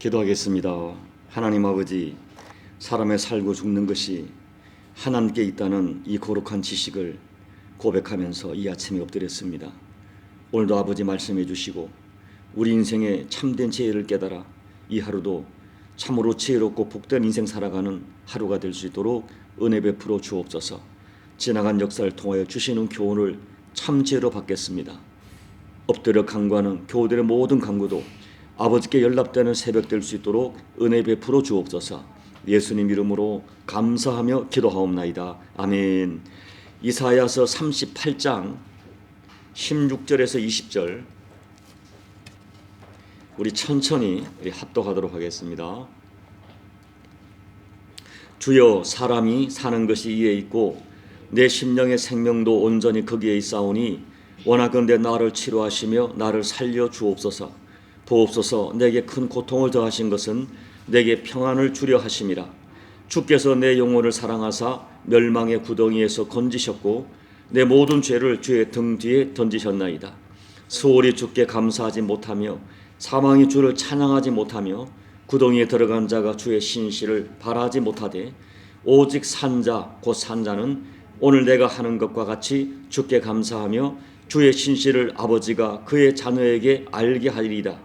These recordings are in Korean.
기도하겠습니다. 하나님 아버지, 사람의 살고 죽는 것이 하나님께 있다는 이 거룩한 지식을 고백하면서 이 아침에 엎드렸습니다. 오늘도 아버지 말씀해 주시고 우리 인생의 참된 지혜를 깨달아 이 하루도 참으로 지혜롭고 복된 인생 살아가는 하루가 될 수 있도록 은혜 베풀어 주옵소서. 지나간 역사를 통하여 주시는 교훈을 참 지혜로 받겠습니다. 엎드려 강구하는 교우들의 모든 강구도 아버지께 연락되는 새벽 될 수 있도록 은혜 베풀어 주옵소서. 예수님 이름으로 감사하며 기도하옵나이다. 아멘. 이사야서 38장 16절에서 20절 우리 천천히 우리 합독하도록 하겠습니다. 주여 사람이 사는 것이 이에 있고 내 심령의 생명도 온전히 거기에 있사오니 원하건대 나를 치료하시며 나를 살려 주옵소서 도옵소서 내게 큰 고통을 더하신 것은 내게 평안을 주려 하심이라. 주께서 내 영혼을 사랑하사 멸망의 구덩이에서 건지셨고 내 모든 죄를 주의 등 뒤에 던지셨나이다. 소홀히 주께 감사하지 못하며 사망이 주를 찬양하지 못하며 구덩이에 들어간 자가 주의 신실을 바라지 못하되 오직 산자 곧 산자는 오늘 내가 하는 것과 같이 주께 감사하며 주의 신실을 아버지가 그의 자녀에게 알게 하리이다.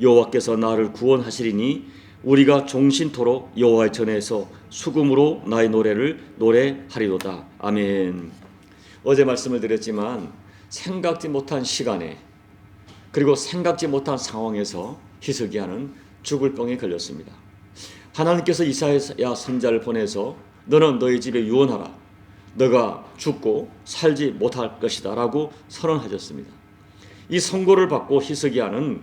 여호와께서 나를 구원하시리니 우리가 종신토록 여호와의 전에서 수금으로 나의 노래를 노래하리로다. 아멘. 어제 말씀을 드렸지만 생각지 못한 시간에 그리고 생각지 못한 상황에서 히스기야는 죽을 병에 걸렸습니다. 하나님께서 이사야 선자를 보내서 너는 너희 집에 유언하라. 너가 죽고 살지 못할 것이다라고 선언하셨습니다. 이 선고를 받고 히스기야는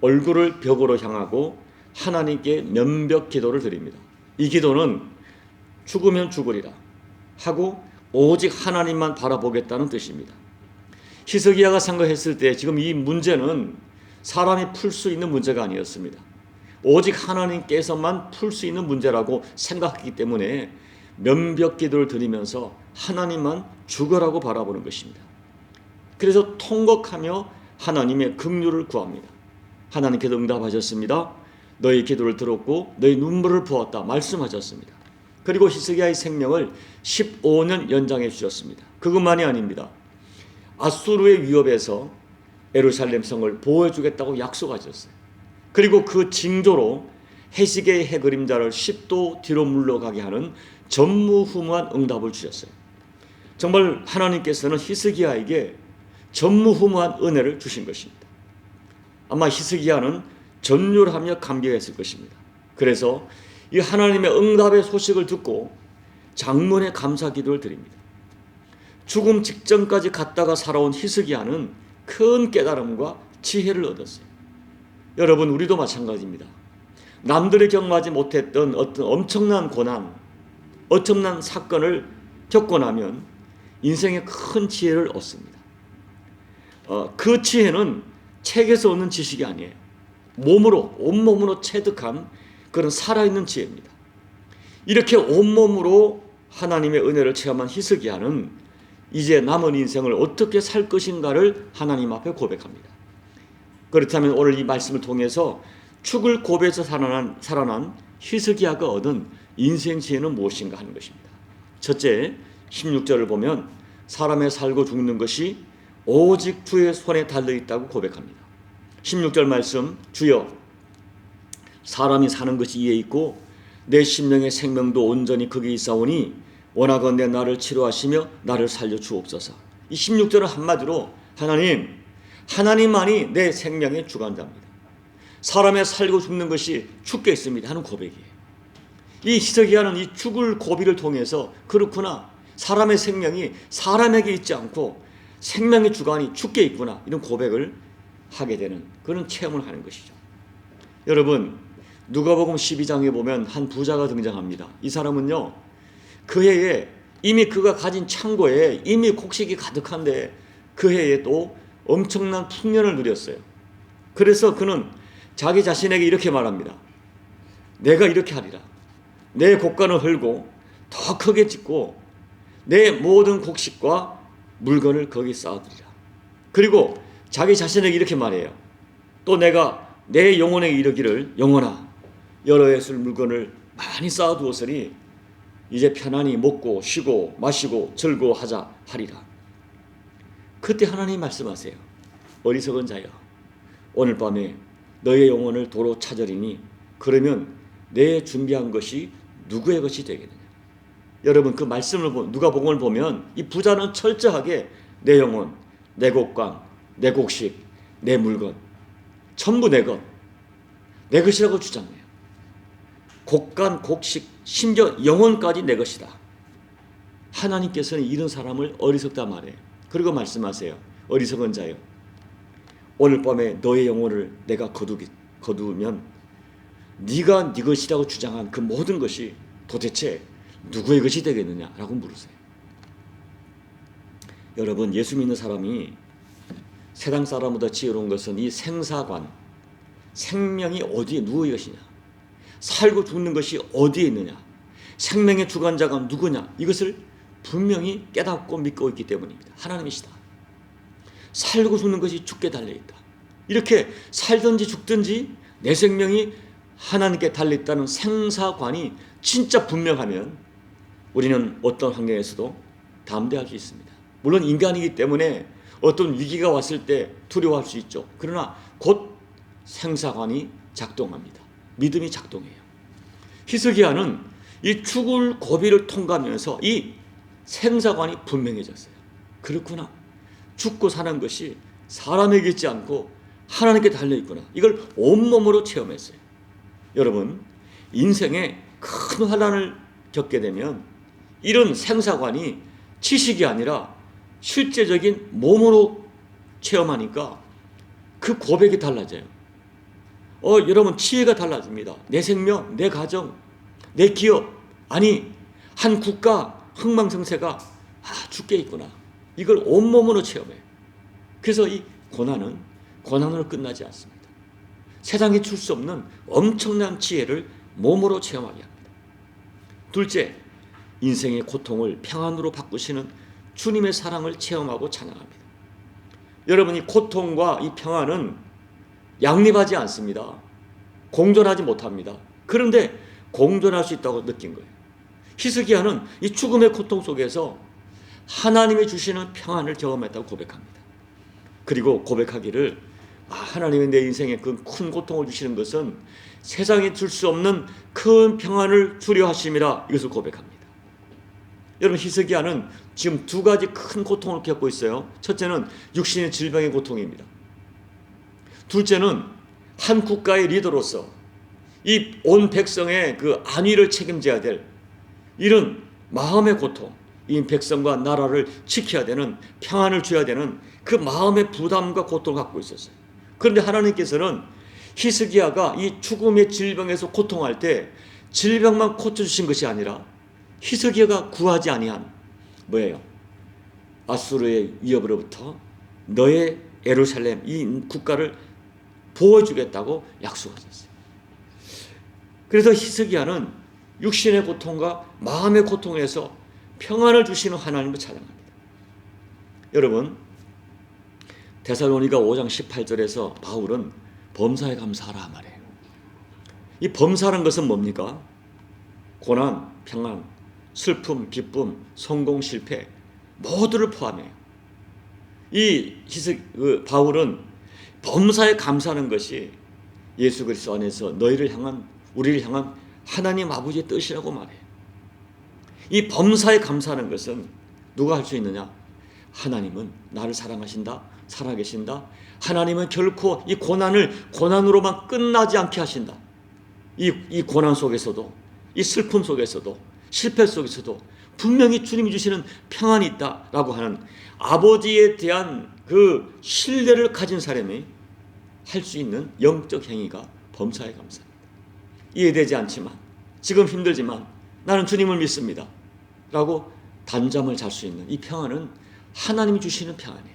얼굴을 벽으로 향하고 하나님께 면벽 기도를 드립니다. 이 기도는 죽으면 죽으리라 하고 오직 하나님만 바라보겠다는 뜻입니다. 히스기야가 생각했을 때 지금 이 문제는 사람이 풀 수 있는 문제가 아니었습니다. 오직 하나님께서만 풀 수 있는 문제라고 생각했기 때문에 면벽 기도를 드리면서 하나님만 죽어라고 바라보는 것입니다. 그래서 통곡하며 하나님의 긍휼을 구합니다. 하나님께서 응답하셨습니다. 너희 기도를 들었고 너희 눈물을 부었다 말씀하셨습니다. 그리고 히스기야의 생명을 15년 연장해 주셨습니다. 그것만이 아닙니다. 아수르의 위협에서 에루살렘 성을 보호해 주겠다고 약속하셨어요. 그리고 그 징조로 해시계의 해 그림자를 10도 뒤로 물러가게 하는 전무후무한 응답을 주셨어요. 정말 하나님께서는 히스기야에게 전무후무한 은혜를 주신 것입니다. 아마 히스기야는 전율하며 감격했을 것입니다. 그래서 이 하나님의 응답의 소식을 듣고 장문의 감사 기도를 드립니다. 죽음 직전까지 갔다가 살아온 히스기야는 큰 깨달음과 지혜를 얻었어요. 여러분 우리도 마찬가지입니다. 남들이 경험하지 못했던 어떤 엄청난 고난, 엄청난 사건을 겪고 나면 인생에 큰 지혜를 얻습니다. 어, 그 지혜는 책에서 얻는 지식이 아니에요. 몸으로 온몸으로 체득한 그런 살아있는 지혜입니다. 이렇게 온몸으로 하나님의 은혜를 체험한 히스기야는 이제 남은 인생을 어떻게 살 것인가를 하나님 앞에 고백합니다. 그렇다면 오늘 이 말씀을 통해서 축을 고비에서 살아난, 살아난 히스기야가 얻은 인생 지혜는 무엇인가 하는 것입니다. 첫째, 16절을 보면 사람의 살고 죽는 것이 오직 주의 손에 달려 있다고 고백합니다. 16절 말씀 주여 사람이 사는 것이 이에 있고 내 심령의 생명도 온전히 거기 있사오니 원하건대 나를 치료하시며 나를 살려 주옵소서. 이 16절은 한마디로 하나님 하나님만이 내 생명의 주관자입니다. 사람의 살고 죽는 것이 죽게 있습니다 하는 고백이에요. 이 히스기야는 이 죽을 고비를 통해서 그렇구나 사람의 생명이 사람에게 있지 않고 생명의 주관이 죽게 있구나 이런 고백을 하게 되는 그런 체험을 하는 것이죠. 여러분 누가복음 12장에 보면 한 부자가 등장합니다. 이 사람은요 그 해에 이미 그가 가진 창고에 이미 곡식이 가득한데 그 해에 또 엄청난 풍년을 누렸어요. 그래서 그는 자기 자신에게 이렇게 말합니다. 내가 이렇게 하리라. 내 곡간을 헐고 더 크게 짓고 내 모든 곡식과 물건을 거기 쌓아두리라. 그리고 자기 자신에게 이렇게 말해요. 또 내가 내 영혼에 이르기를 영혼아 여러 해술 물건을 많이 쌓아두었으니 이제 편안히 먹고 쉬고 마시고 즐거워하자 하리라. 그때 하나님 말씀하세요. 어리석은 자여 오늘 밤에 너의 영혼을 도로 찾으리니 그러면 내 준비한 것이 누구의 것이 되겠느냐. 여러분 그 말씀을 보 누가 복음을 보면 이 부자는 철저하게 내 영혼, 내 곡강, 내 곡식, 내 물건 전부 내 것, 내 것이라고 주장해요. 곡간, 곡식, 심지어 영혼까지 내 것이다. 하나님께서는 이런 사람을 어리석다 말해요. 그리고 말씀하세요. 어리석은 자요. 오늘 밤에 너의 영혼을 내가 거두기, 거두면 네가 네 것이라고 주장한 그 모든 것이 도대체 누구의 것이 되겠느냐라고 물으세요. 여러분 예수 믿는 사람이 세상 사람보다 지혜로운 것은 이 생사관, 생명이 어디에 누구의 것이냐, 살고 죽는 것이 어디에 있느냐, 생명의 주관자가 누구냐 이것을 분명히 깨닫고 믿고 있기 때문입니다. 하나님이시다. 살고 죽는 것이 죽게 달려 있다. 이렇게 살든지 죽든지 내 생명이 하나님께 달려 있다는 생사관이 진짜 분명하면 우리는 어떤 환경에서도 담대할 수 있습니다. 물론 인간이기 때문에 어떤 위기가 왔을 때 두려워할 수 있죠. 그러나 곧 생사관이 작동합니다. 믿음이 작동해요. 히스기야는 이 죽을 고비를 통과하면서 이 생사관이 분명해졌어요. 그렇구나. 죽고 사는 것이 사람에게 있지 않고 하나님께 달려 있구나. 이걸 온몸으로 체험했어요. 여러분, 인생에 큰 환란을 겪게 되면 이런 생사관이 지식이 아니라 실제적인 몸으로 체험하니까 그 고백이 달라져요. 어, 여러분 지혜가 달라집니다. 내 생명, 내 가정, 내 기업, 아니 한 국가 흥망성쇠가 아, 죽게 있구나. 이걸 온몸으로 체험해. 그래서 이 고난은 고난으로 끝나지 않습니다. 세상에 줄 수 없는 엄청난 지혜를 몸으로 체험하게 합니다. 둘째, 인생의 고통을 평안으로 바꾸시는 주님의 사랑을 체험하고 찬양합니다. 여러분, 이 고통과 이 평안은 양립하지 않습니다. 공존하지 못합니다. 그런데 공존할 수 있다고 느낀 거예요. 히스기야는 이 죽음의 고통 속에서 하나님이 주시는 평안을 경험했다고 고백합니다. 그리고 고백하기를 아, 하나님이 내 인생에 그 큰 고통을 주시는 것은 세상에 줄수 없는 큰 평안을 주려 하심이라 이것을 고백합니다. 여러분 히스기야는 지금 두 가지 큰 고통을 겪고 있어요. 첫째는 육신의 질병의 고통입니다. 둘째는 한 국가의 리더로서 이 온 백성의 그 안위를 책임져야 될 이런 마음의 고통, 이 백성과 나라를 지켜야 되는 평안을 줘야 되는 그 마음의 부담과 고통을 갖고 있었어요. 그런데 하나님께서는 히스기야가 이 죽음의 질병에서 고통할 때 질병만 고쳐주신 것이 아니라 히스기야가 구하지 아니한 뭐예요? 아수르의 위협으로부터 너의 에루살렘 이 국가를 보호해주겠다고 약속하셨어요. 그래서 히스기야는 육신의 고통과 마음의 고통에서 평안을 주시는 하나님을 찬양합니다. 여러분 데살로니가 5장 18절에서 바울은 범사에 감사하라 말해요. 이 범사라는 것은 뭡니까? 고난, 평안, 슬픔, 기쁨, 성공, 실패 모두를 포함해요. 이 히스 그 바울은 범사에 감사하는 것이 예수 그리스도 안에서 너희를 향한 우리를 향한 하나님 아버지의 뜻이라고 말해요. 이 범사에 감사하는 것은 누가 할 수 있느냐? 하나님은 나를 사랑하신다, 살아계신다. 하나님은 결코 이 고난을 고난으로만 끝나지 않게 하신다. 이, 이 고난 속에서도, 이 슬픔 속에서도, 실패 속에서도 분명히 주님이 주시는 평안이 있다라고 하는 아버지에 대한 그 신뢰를 가진 사람이 할 수 있는 영적 행위가 범사에 감사합니다. 이해되지 않지만, 지금 힘들지만, 나는 주님을 믿습니다. 라고 단잠을 잘 수 있는 이 평안은 하나님이 주시는 평안이에요.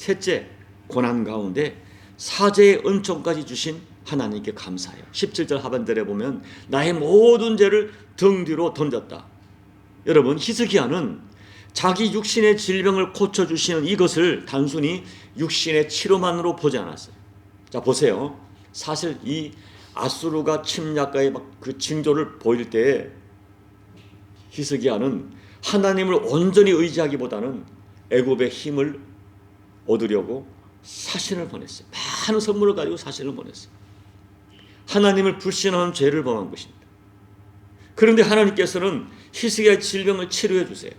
셋째, 고난 가운데 사제의 은총까지 주신 하나님께 감사해요. 17절 하반절에 보면 나의 모든 죄를 등 뒤로 던졌다. 여러분 히스기야는 자기 육신의 질병을 고쳐 주시는 이것을 단순히 육신의 치료만으로 보지 않았어요. 자 보세요. 사실 이 아수르가 침략가의 막그 징조를 보일 때 히스기야는 하나님을 온전히 의지하기보다는 애굽의 힘을 얻으려고 사신을 보냈어요. 많은 선물을 가지고 사신을 보냈어요. 하나님을 불신하는 죄를 범한 것입니다. 그런데 하나님께서는 히스기야의 질병을 치료해 주세요.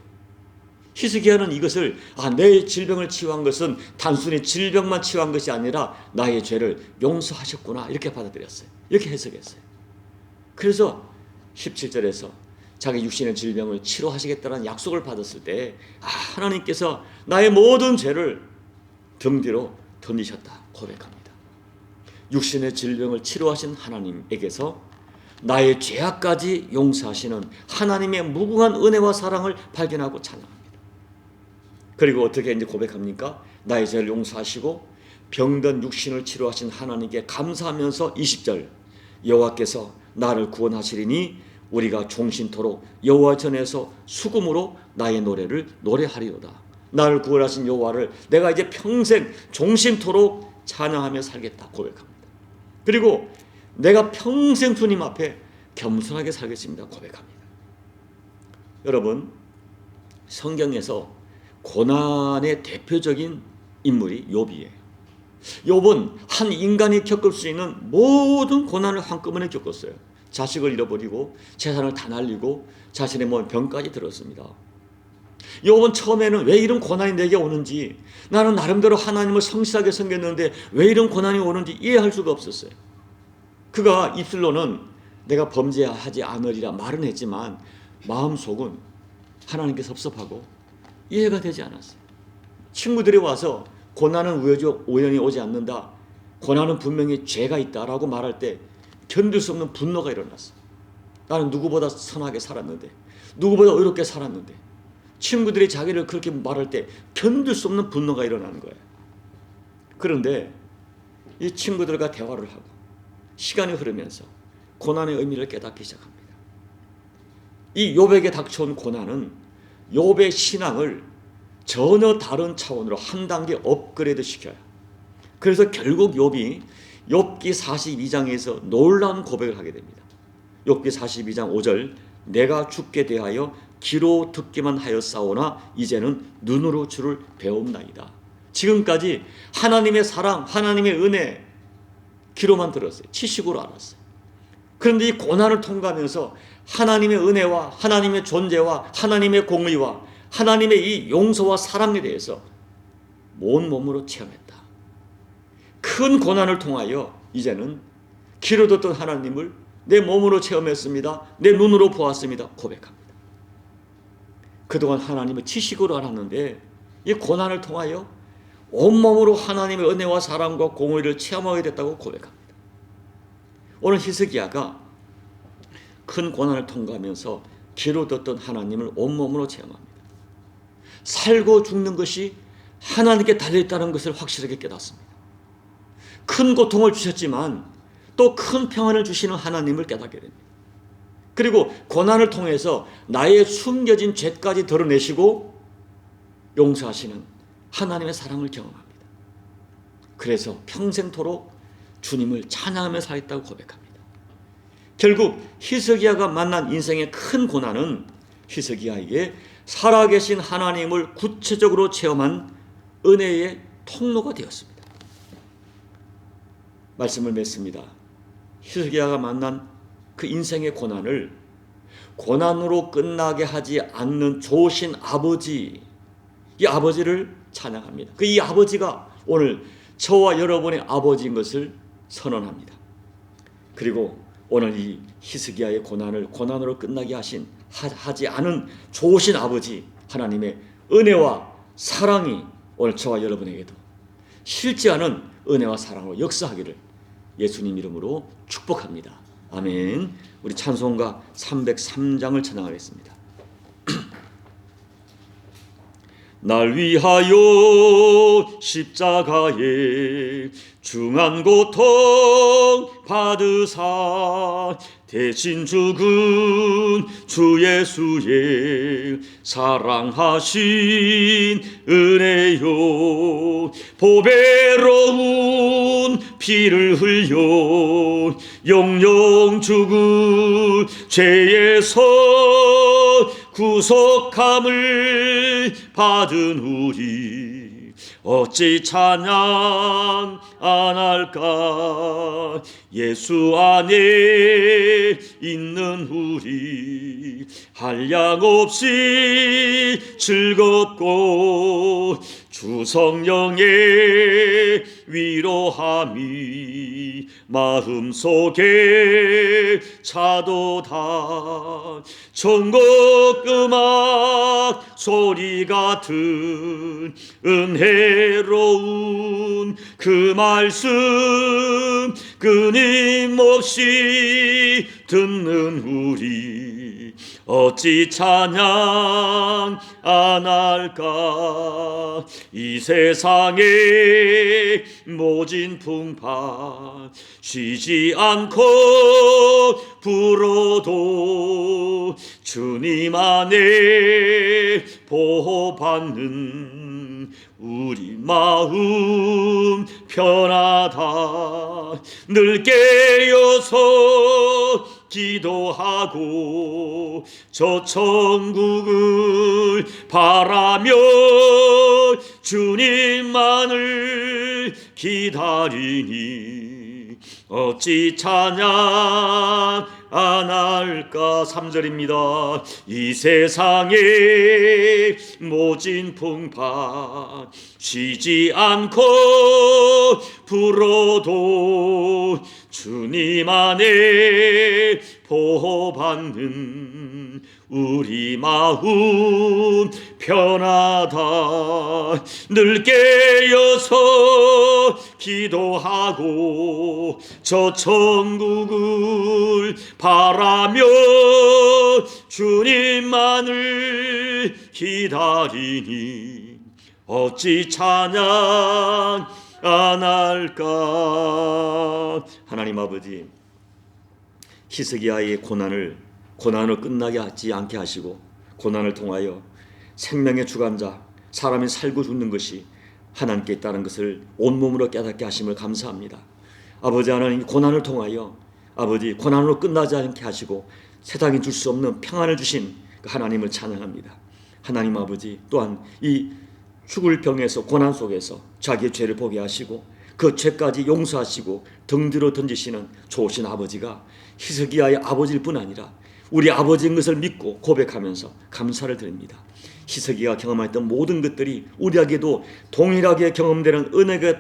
히스기야는 이것을 아, 내 질병을 치유한 것은 단순히 질병만 치유한 것이 아니라 나의 죄를 용서하셨구나 이렇게 받아들였어요. 이렇게 해석했어요. 그래서 17절에서 자기 육신의 질병을 치료하시겠다는 약속을 받았을 때 아, 하나님께서 나의 모든 죄를 등 뒤로 던지셨다 고백합니다. 육신의 질병을 치료하신 하나님에게서 나의 죄악까지 용서하시는 하나님의 무궁한 은혜와 사랑을 발견하고 찬양합니다. 그리고 어떻게 이제 고백합니까? 나의 죄를 용서하시고 병든 육신을 치료하신 하나님께 감사하면서 20절 여호와께서 나를 구원하시리니 우리가 종신토록 여호와 전에서 수금으로 나의 노래를 노래하리로다. 나를 구원하신 여호와를 내가 이제 평생 종신토록 찬양하며 살겠다 고백합니다. 그리고 내가 평생 주님 앞에 겸손하게 살겠습니다 고백합니다. 여러분 성경에서 고난의 대표적인 인물이 욥이에요. 욥은 한 인간이 겪을 수 있는 모든 고난을 한꺼번에 겪었어요. 자식을 잃어버리고 재산을 다 날리고 자신의 몸 병까지 들었습니다. 욥은 처음에는 왜 이런 고난이 내게 오는지 나는 나름대로 하나님을 성실하게 섬겼는데 왜 이런 고난이 오는지 이해할 수가 없었어요. 그가 입술로는 내가 범죄하지 않으리라 말은 했지만 마음속은 하나님께 섭섭하고 이해가 되지 않았어요. 친구들이 와서 고난은 우연히 오지 않는다. 고난은 분명히 죄가 있다라고 말할 때 견딜 수 없는 분노가 일어났어. 나는 누구보다 선하게 살았는데, 누구보다 의롭게 살았는데, 친구들이 자기를 그렇게 말할 때 견딜 수 없는 분노가 일어나는 거예요. 그런데 이 친구들과 대화를 하고 시간이 흐르면서 고난의 의미를 깨닫기 시작합니다. 이 욥에게 닥쳐온 고난은 욥의 신앙을 전혀 다른 차원으로 한 단계 업그레이드 시켜요. 그래서 결국 욥이 욥기 42장에서 놀라운 고백을 하게 됩니다. 욥기 42장 5절 내가 죽게 대하여 귀로 듣기만 하였사오나 이제는 눈으로 주를 배움나이다. 지금까지 하나님의 사랑, 하나님의 은혜 귀로만 들었어요. 지식으로 알았어요. 그런데 이 고난을 통과하면서 하나님의 은혜와 하나님의 존재와 하나님의 공의와 하나님의 이 용서와 사랑에 대해서 온 몸으로 체험했다. 큰 고난을 통하여 이제는 귀로 듣던 하나님을 내 몸으로 체험했습니다. 내 눈으로 보았습니다. 고백합니다. 그동안 하나님을 지식으로 알았는데 이 고난을 통하여 온몸으로 하나님의 은혜와 사랑과 공의를 체험하게 됐다고 고백합니다. 오늘 히스기야가 큰 고난을 통과하면서 귀로 듣던 하나님을 온몸으로 체험합니다. 살고 죽는 것이 하나님께 달려있다는 것을 확실하게 깨닫습니다. 큰 고통을 주셨지만 또 큰 평안을 주시는 하나님을 깨닫게 됩니다. 그리고 고난을 통해서 나의 숨겨진 죄까지 드러내시고 용서하시는 하나님의 사랑을 경험합니다. 그래서 평생토록 주님을 찬양하며 살겠다고 고백합니다. 결국 히스기야가 만난 인생의 큰 고난은 히스기야에게 살아계신 하나님을 구체적으로 체험한 은혜의 통로가 되었습니다. 말씀을 맺습니다. 히스기야가 만난 그 인생의 고난을 고난으로 끝나게 하지 않는 좋으신 아버지, 이 아버지를 찬양합니다. 그 이 아버지가 오늘 저와 여러분의 아버지인 것을 선언합니다. 그리고 오늘 이 히스기야의 고난을 고난으로 끝나게 하신 하 지 않은 좋으신 아버지 하나님의 은혜와 사랑이 오늘 저와 여러분에게도 않은 은혜와 사랑으로 역사하기를 예수님 이름으로 축복합니다. 아멘. 우리 찬송가 303장을 찬양하겠습니다. 날 위하여 십자가에 중한 고통 받으사 대신 죽은 주 예수의 사랑하신 은혜요. 보배로운 피를 흘려 영영 죽은 죄에서 구속함을 받은 우리 어찌 찬양 안 할까? 예수 안에 있는 우리 한량 없이 즐겁고 주 성령의 위로함이 마음속에 차도다. 전곡 음악 소리 같은 은혜로운 그 말씀 끊임없이 듣는 우리 어찌 찬양 안 할까? 이 세상에 모진 풍파 쉬지 않고 불어도 주님 안에 보호받는 우리 마음 편하다. 늘 깨어서 기도하고 저 천국을 바라며 주님만을 기다리니 어찌 찬양 안 할까? 3절입니다. 이 세상에 모진 풍파 쉬지 않고 불어도 주님 안에 보호받는 우리 마음 편하다. 늘 깨어서 기도하고 저 천국을 바라며 주님만을 기다리니 어찌 찬양 안 할까 하나님 아버지 히스기야의 고난을 고난을 끝나게 하지 않게 하시고 고난을 통하여 생명의 주관자 사람이 살고 죽는 것이 하나님께 있다는 것을 온몸으로 깨닫게 하심을 감사합니다. 아버지 하나님 고난을 통하여 아버지 고난으로 끝나지 않게 하시고 세상이 줄 수 없는 평안을 주신 그 하나님을 찬양합니다. 하나님 아버지 또한 이 죽을 병에서 고난 속에서 자기의 죄를 보게 하시고 그 죄까지 용서하시고 등뒤로 던지시는 좋으신 아버지가 히스기야의 아버지일 뿐 아니라 우리 아버지인 것을 믿고 고백하면서 감사를 드립니다. 히스기가 경험했던 모든 것들이 우리에게도 동일하게 경험되는 은혜가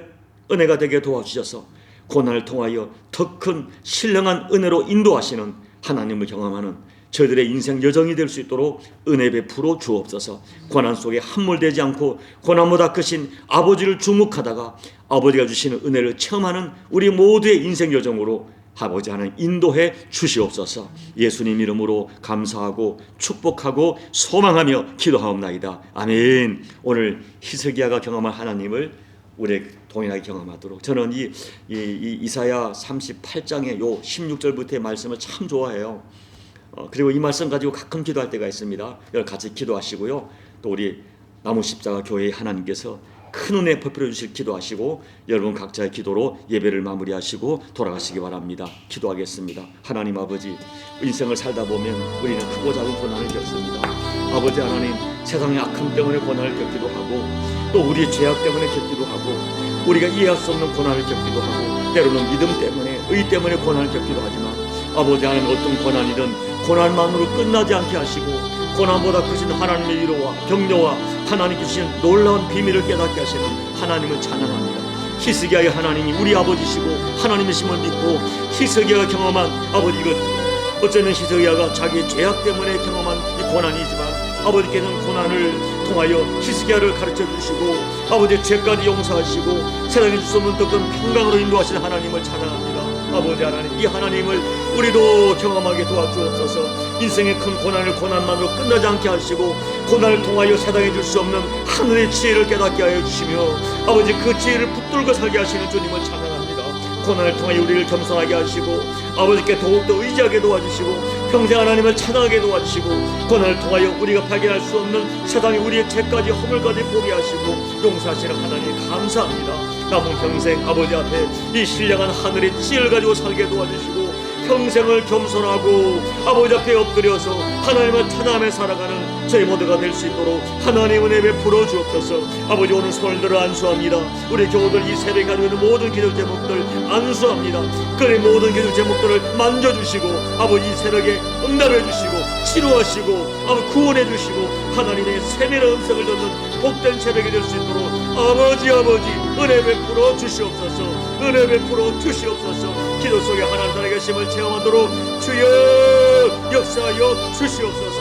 은혜가 되게 도와주셔서 고난을 통하여 더 큰 신령한 은혜로 인도하시는 하나님을 경험하는 저희들의 인생 여정이 될 수 있도록 은혜 베풀어 주옵소서. 고난 속에 함몰되지 않고 고난보다 크신 아버지를 주목하다가 아버지가 주시는 은혜를 체험하는 우리 모두의 인생 여정으로 아버지 하나님 인도해 주시옵소서. 예수님 이름으로 감사하고 축복하고 소망하며 기도하옵나이다. 아멘. 오늘 히스기야가 경험한 하나님을 우리 동일하게 경험하도록 저는 이, 이, 이 이사야 38장의 요 16절부터의 말씀을 참 좋아해요. 어, 그리고 이 말씀 가지고 가끔 기도할 때가 있습니다. 여러분 같이 기도하시고요. 또 우리 나무 십자가 교회의 하나님께서 큰 은혜 베풀어 주실 기도하시고 여러분 각자의 기도로 예배를 마무리하시고 돌아가시기 바랍니다. 기도하겠습니다. 하나님 아버지 인생을 살다 보면 우리는 크고 작은 고난을 겪습니다. 아버지 하나님 세상의 악함 때문에 고난을 겪기도 하고 또 우리의 죄악 때문에 겪기도 하고 우리가 이해할 수 없는 고난을 겪기도 하고 때로는 믿음 때문에 의 때문에 고난을 겪기도 하지만 아버지 하나님 어떤 고난이든 고난만으로 끝나지 않게 하시고 고난보다 크신 하나님의 위로와 격려와 하나님 주신 놀라운 비밀을 깨닫게 하시는 하나님을 찬양합니다. 히스기야의 하나님이 우리 아버지시고 하나님이심을 믿고 히스기야가 경험한 아버지 이것 어쩌면 히스기야가 자기의 죄악 때문에 경험한 이 고난이지만 아버지께서는 고난을 통하여 히스기야를 가르쳐 주시고 아버지의 죄까지 용서하시고 세상에 줄수 없는 더 큰 평강으로 인도하시는 하나님을 찬양합니다. 아버지 하나님 이 하나님을 우리도 경험하게 도와주옵소서. 인생의 큰 고난을 고난만으로 끝나지 않게 하시고 고난을 통하여 세상에 줄 수 없는 하늘의 지혜를 깨닫게 하여 주시며 아버지 그 지혜를 붙들고 살게 하시는 주님을 찬양합니다. 고난을 통하여 우리를 겸손하게 하시고 아버지께 더욱더 의지하게 도와주시고 평생 하나님을 찬양하게 도와주시고 고난을 통하여 우리가 발견할 수 없는 세상의 우리의 죄까지 허물까지 보게 하시고 용서하시는 하나님 감사합니다 남은 평생 아버지 앞에 이 신령한 하늘의 찌를 가지고 살게 도와주시고 평생을 겸손하고 아버지 앞에 엎드려서 하나님을 찬양하며 살아가는 저희 모두가 될 수 있도록 하나님 은혜 베풀어 주옵소서. 아버지 오늘 손을 들어 안수합니다. 우리 교우들 이 새벽에 가지고 있는 모든 기도 제목들 안수합니다. 그의 모든 기도 제목들을 만져주시고 아버지 이 새벽에 응답해 주시고 치료하시고 아버지 구원해 주시고 하나님의 세밀한 음성을 듣는 복된 새벽이 될 수 있도록 아버지 아버지 은혜 베풀어 주시옵소서. 은혜 베풀어 주시옵소서. 기도 속에 하나님 살아계심을 체험하도록 주여 역사하여 주시옵소서